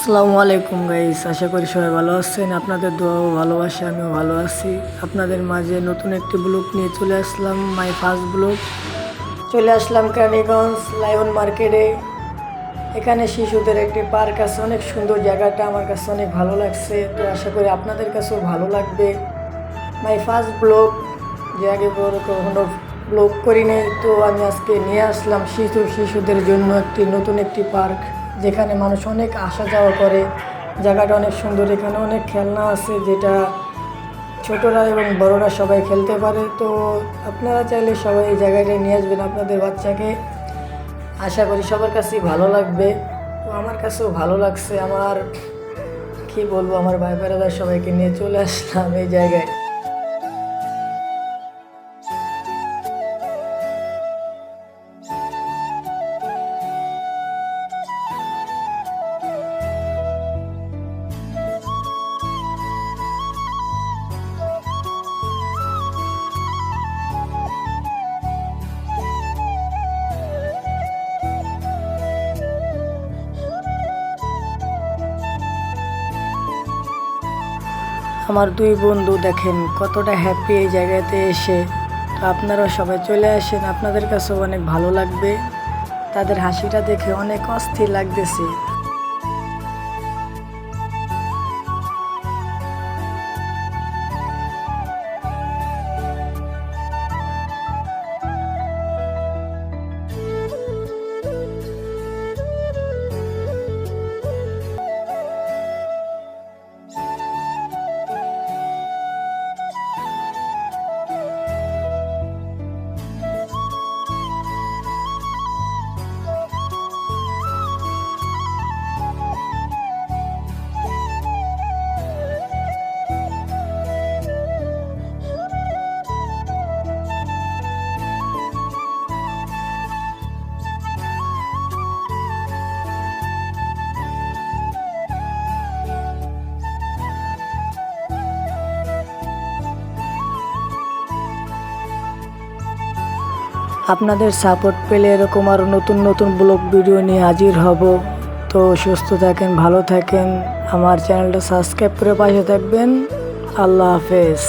আসসালামু আলাইকুম গাইস, আশা করি সবাই ভালো আছেন। আপনাদের দোয়াও ভালোবাসে, আমিও ভালো আছি। আপনাদের মাঝে নতুন একটি ব্লগ নিয়ে চলে আসলাম মাই ফার্স্ট ব্লগ। চলে আসলাম কালীগঞ্জ লায়ন মার্কেটে। এখানে শিশুদের একটি পার্ক আছে, অনেক সুন্দর জায়গাটা, আমার কাছে অনেক ভালো লাগছে। তো আশা করি আপনাদের কাছেও ভালো লাগবে। মাই ফার্স্ট ব্লগ, যে আগে কখনো ব্লগ করি তো আমি আজকে নিয়ে আসলাম শিশু শিশুদের জন্য একটি, নতুন একটি পার্ক। যেখানে মানুষ অনেক আসা যাওয়া করে। জায়গাটা অনেক সুন্দর, এখানে অনেক খেলনা আছে যেটা ছোটরা এবং বড়রা সবাই খেলতে পারে। তো আপনারা চাইলে সবাই এই জায়গাটায় নিয়ে আসবেন আপনাদের বাচ্চাকে। আশা করি সবার কাছেই ভালো লাগবে। তো আমার কাছেও ভালো লাগছে। আমার, কি বলব, আমার ভাই বেড়াদা সবাইকে নিয়ে চলে আসলাম এই জায়গায়। আমার দুই বন্ধু দেখেন, কতটা হ্যাপি এই জায়গাতে এসে। তো আপনারা সবাই চলে আসেন, আপনাদের কাছেও অনেক ভালো লাগবে। তাদের হাসিটা দেখে অনেক অস্থির লাগতেছে। আপনাদের সাপোর্ট পেলে এরকম আরও নতুন নতুন ব্লগ ভিডিও নিয়ে হাজির হব। তো সুস্থ থাকেন, ভালো থাকেন। আমার চ্যানেলটা সাবস্ক্রাইব করে পাশে থাকবেন। আল্লাহ হাফেজ।